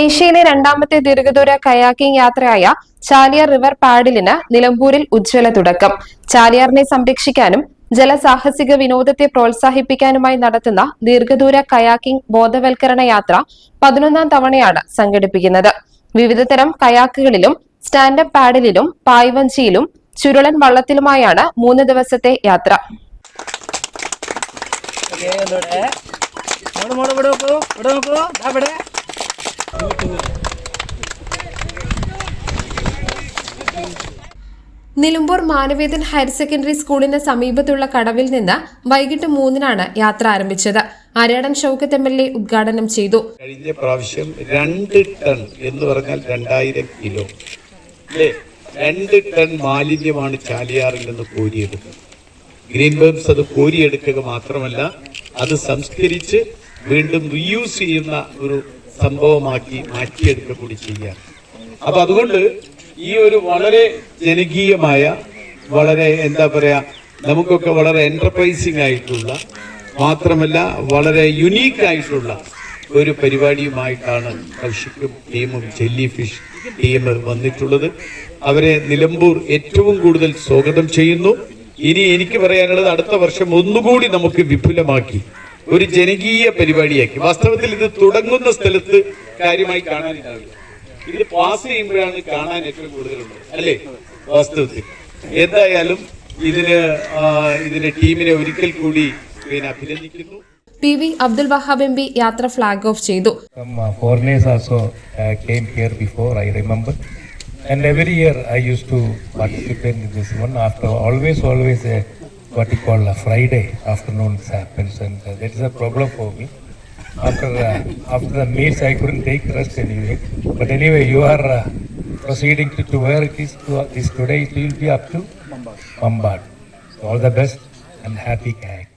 ഏഷ്യയിലെ രണ്ടാമത്തെ ദീർഘദൂര കയാക്കിംഗ് യാത്രയായ ചാലിയാർ റിവർ പാഡിലിന് നിലമ്പൂരിൽ ഉജ്ജ്വല തുടക്കം. ചാലിയാറിനെ സംരക്ഷിക്കാനും ജലസാഹസിക വിനോദത്തെ പ്രോത്സാഹിപ്പിക്കാനുമായി നടത്തുന്ന ദീർഘദൂര കയാക്കിംഗ് ബോധവൽക്കരണ യാത്ര പതിനൊന്നാം തവണയാണ് സംഘടിപ്പിക്കുന്നത്. വിവിധതരം കയാക്കുകളിലും സ്റ്റാൻഡപ്പ് പാഡിലും പായ്വഞ്ചിയിലും ചുരുളൻ വള്ളത്തിലുമായാണ് മൂന്ന് ദിവസത്തെ യാത്ര. നിലമ്പൂർ മാനവേദൻ ഹയർ സെക്കൻഡറി സ്കൂളിന് സമീപത്തുള്ള കടവിൽ നിന്ന് വൈകിട്ട് മൂന്നിനാണ് യാത്ര ആരംഭിച്ചത്. Aradan Shoukath M L A ഉദ്ഘാടനം ചെയ്തു. കഴിഞ്ഞ പ്രാവശ്യം രണ്ട് ടൺ എന്ന് പറഞ്ഞാൽ രണ്ടായിരം കിലോ. അല്ലേ? രണ്ട് ടൺ മാലിന്യമാണ് ചാലിയാറിൽ നിന്ന് കോരിയെടുക്കുന്നത് ഗ്രീൻ ബംസ് അത് കോരിയെടുക്കുക മാത്രമല്ല അത് സംസ്കരിച്ച് വീണ്ടും റീയൂസ് ചെയ്യുന്ന ഒരു സംഭവമാക്കി മാറ്റിയെടുക്കുക കൂടി ചെയ്യാം അപ്പൊ അതുകൊണ്ട് ഈ ഒരു വളരെ ജനകീയമായ വളരെ എന്താ പറയാ നമുക്കൊക്കെ വളരെ എന്റർപ്രൈസിംഗ് ആയിട്ടുള്ള മാത്രമല്ല വളരെ യുണീക്ക് ആയിട്ടുള്ള ഒരു പരിപാടിയുമായിട്ടാണ് കൗശിക്കും ടീമും ജെല്ലി ഫിഷ് ടീം വന്നിട്ടുള്ളത്. അവരെ നിലമ്പൂർ ഏറ്റവും കൂടുതൽ സ്വാഗതം ചെയ്യുന്നു. ഇനി എനിക്ക് പറയാനുള്ളത് അടുത്ത വർഷം ഒന്നുകൂടി നമുക്ക് വിപുലമാക്കി ഒരു ജനകീയ പരിപാടിയാക്കി. വാസ്തവത്തിൽ ഇത് തുടങ്ങുന്ന സ്ഥലത്ത് കാര്യമായി കാണാനില്ല ഇത് പാസ് ചെയ്യുമ്പോഴാണ് കാണാൻ ഏറ്റവും കൂടുതലുള്ളത്. അല്ലേ? വാസ്തവത്തിൽ. എന്തായാലും ഇതിന് ഇതിന്റെ ടീമിനെ ഒരിക്കൽ കൂടി പിന്നെ അഭിനന്ദിക്കുന്നു. P V Abdul Wahab M P യാത്ര ഫ്ലാഗ് ഓഫ് ചെയ്തു. Some uh, foreigners here before I here and I remember. I every to participate in this one after always always a, what you call a Friday afternoon happens, and uh, that is a problem for me. After uh, after the meals, I couldn't take rest anyway. But anyway, you are uh, proceeding to, to where it is, to, is today. It will be up to Mambad. So all the best and happy kayak.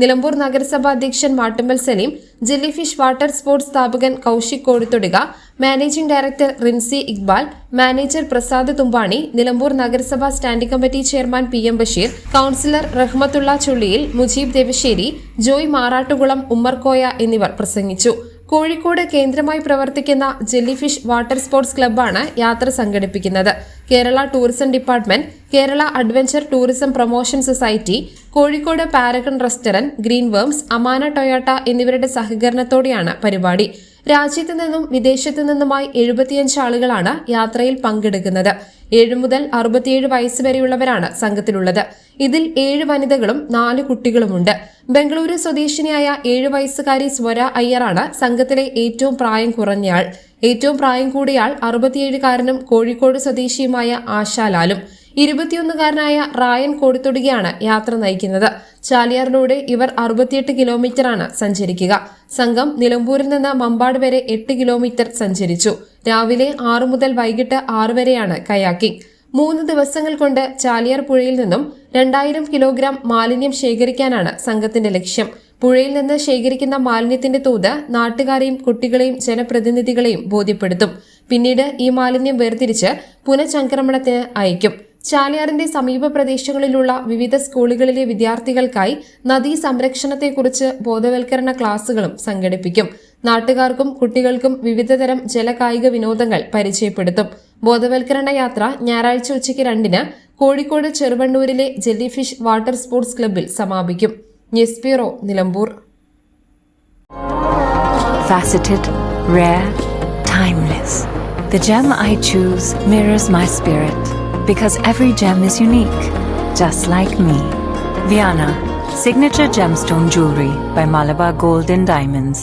Nilambur നഗരസഭാ അധ്യക്ഷൻ Mattummal Saleem jelly fish water sports സ്ഥാപകൻ Koushik Kozhithoduka managing director Rinsy Iqbal manager Prasad Thumbani Nilambur നഗരസഭാ standing committee chairman P M Basheer councillor Rahmathulla Chulliyil Mujeeb Devassery Joy Marattukulam Ummerkoya എന്നിവർ പ്രസംഗിച്ചു. കോഴിക്കോട് കേന്ദ്രമായി പ്രവർത്തിക്കുന്ന jellyfish water sports ക്ലബ്ബാണ് യാത്ര സംഘടിപ്പിക്കുന്നത്. Kerala tourism department Kerala adventure tourism promotion society Kozhikode Paragon restaurant green worms Amana Toyota എന്നിവരുടെ സഹകരണത്തോടെയാണ് പരിപാടി. രാജ്യത്തു നിന്നും വിദേശത്തു നിന്നുമായി എഴുപത്തിയഞ്ച് ആളുകളാണ് യാത്രയിൽ പങ്കെടുക്കുന്നത്. ഏഴ് മുതൽ അറുപത്തിയേഴ് വയസ്സ് വരെയുള്ളവരാണ് സംഘത്തിലുള്ളത്. ഇതിൽ ഏഴ് വനിതകളും നാല് കുട്ടികളുമുണ്ട്. ബംഗളൂരു സ്വദേശിനിയായ ഏഴ് വയസ്സുകാരി സ്വര അയ്യറാണ് സംഘത്തിലെ ഏറ്റവും പ്രായം കുറഞ്ഞയാൾ ഏറ്റവും പ്രായം കൂടിയാൾ അറുപത്തിയേഴുകാരനും കോഴിക്കോട് സ്വദേശിയുമായ ആശാലാലും ഇരുപത്തിയൊന്നുകാരനായ റായൻ കോടിത്തൊടുകയാണ് യാത്ര നയിക്കുന്നത്. ചാലിയാറിലൂടെ ഇവർ അറുപത്തിയെട്ട് കിലോമീറ്ററാണ് സഞ്ചരിക്കുക. സംഘം നിലമ്പൂരിൽ നിന്ന് മമ്പാട് വരെ എട്ട് കിലോമീറ്റർ സഞ്ചരിച്ചു. രാവിലെ ആറു മുതൽ വൈകിട്ട് ആറ് വരെയാണ് കയാക്കിംഗ്. മൂന്ന് ദിവസങ്ങൾ കൊണ്ട് ചാലിയാർ പുഴയിൽ നിന്നും രണ്ടായിരം കിലോഗ്രാം മാലിന്യം ശേഖരിക്കാനാണ് സംഘത്തിന്റെ ലക്ഷ്യം. പുഴയിൽ നിന്ന് ശേഖരിക്കുന്ന മാലിന്യത്തിന്റെ തോത് നാട്ടുകാരെയും കുട്ടികളെയും ജനപ്രതിനിധികളെയും ബോധ്യപ്പെടുത്തും. പിന്നീട് ഈ മാലിന്യം വേർതിരിച്ച് പുനഃചംക്രമണത്തിന് അയക്കും. ചാലിയാറിന്റെ സമീപ പ്രദേശങ്ങളിലുള്ള വിവിധ സ്കൂളുകളിലെ വിദ്യാർത്ഥികൾക്കായി നദീ സംരക്ഷണത്തെക്കുറിച്ച് ബോധവൽക്കരണ ക്ലാസുകളും സംഘടിപ്പിക്കും. നാട്ടുകാർക്കും കുട്ടികൾക്കും വിവിധതരം ജലകായിക വിനോദങ്ങൾ പരിചയപ്പെടുത്തും ബോധവൽക്കരണ യാത്ര ഞായറാഴ്ച ഉച്ചയ്ക്ക് രണ്ടിന് കോഴിക്കോട് ചെറുവണ്ണൂരിലെ ജെല്ലിഫിഷ് വാട്ടർ സ്പോർട്സ് ക്ലബ്ബിൽ സമാപിക്കും news bureau Nilambur faceted, rare, timeless. The gem I choose mirrors my spirit because every gem is unique, just like me. Viana, signature gemstone jewelry by Malabar Gold and Diamonds.